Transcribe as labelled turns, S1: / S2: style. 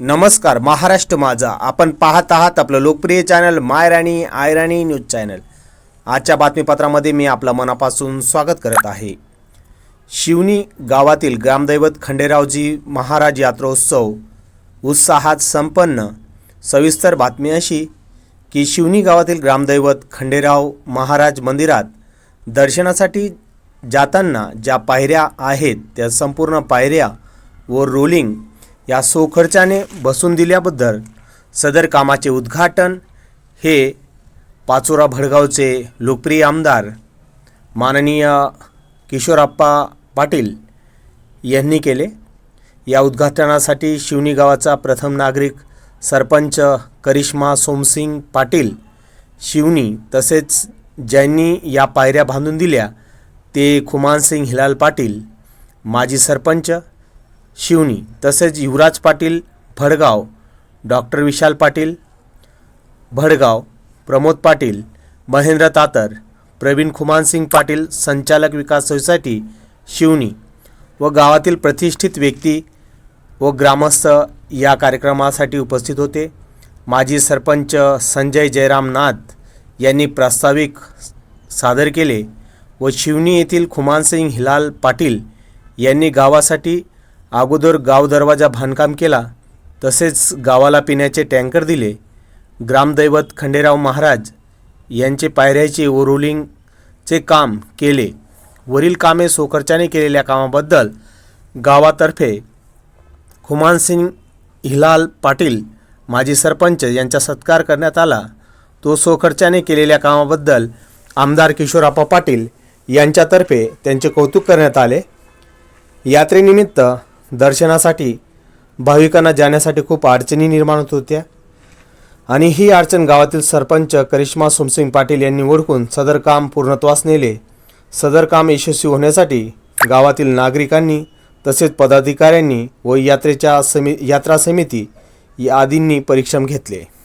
S1: नमस्कार महाराष्ट्र माझा. आपण पाहत आहात आपलं लोकप्रिय channel my Rani I Rani news channel. आजच्या बातमीपत्रामध्ये मी आपलं मनापासून स्वागत करत आहे. शिवनी गावातील ग्रामदैवत खंडेरावजी महाराज यात्रोत्सव उत्साहात संपन्न. सविस्तर बातमी अशी की शिवनी गावातील ग्रामदैवत खंडेराव महाराज मंदिरात दर्शनासाठी जाताना ज्या पायऱ्या आहेत त्या संपूर्ण पायऱ्या व रोलिंग या सोखर्चाने बसून दिल्याबद्दल सदर कामाचे उद्घाटन हे पाचोरा भडगावचे लोकप्रिय आमदार माननीय किशोरप्पा पाटील यांनी केले. या उद्घाटनासाठी शिवनी गावाचा प्रथम नागरिक सरपंच करिश्मा सोमसिंग पाटील शिवनी तसेच ज्यांनी या पायऱ्या बांधून दिल्या ते खुमानसिंग हिलाल पाटील माजी सरपंच शिवनी तसेच युवराज पाटील भडगाव डॉक्टर विशाल पाटील भडगाव प्रमोद पाटील महेंद्र तातर प्रवीण खुमानसिंग पाटील संचालक विकास सोसायटी शिवनी व गावातील प्रतिष्ठित व्यक्ती व ग्रामस्थ या कार्यक्रमासाठी उपस्थित होते. माजी सरपंच संजय जयराम नाथ यांनी प्रास्ताविक सादर केले व शिवनी येथील खुमानसिंग हिलाल पाटील यांनी गावासाठी अगोदर गाव दरवाजा बांधकाम केला तसेच गावाला पिण्याचे टँकर दिले. ग्रामदैवत खंडेराव महाराज यांचे पायऱ्याचे व रोलिंगचे काम केले. वरील कामे सोखर्चाने केलेल्या कामाबद्दल गावातर्फे खुमानसिंग हिलाल पाटील माजी सरपंच यांचा सत्कार करण्यात आला. तो सोखर्चाने केलेल्या कामाबद्दल आमदार किशोराप्पा पाटील यांच्यातर्फे त्यांचे कौतुक करण्यात आले. यात्रेनिमित्त दर्शनासाठी भाविकांना जाण्यासाठी खूप अडचणी निर्माण होत होत्या. आणि ही अडचण गावातील सरपंच करिश्मा सोमसिंग पाटील यांनी ओळखून सदर काम पूर्णत्वास नेले. सदर काम यशस्वी होण्यासाठी गावातील नागरिकांनी तसेच पदाधिकाऱ्यांनी व यात्रेच्या समि यात्रा समिती या आदींनी परिश्रम घेतले.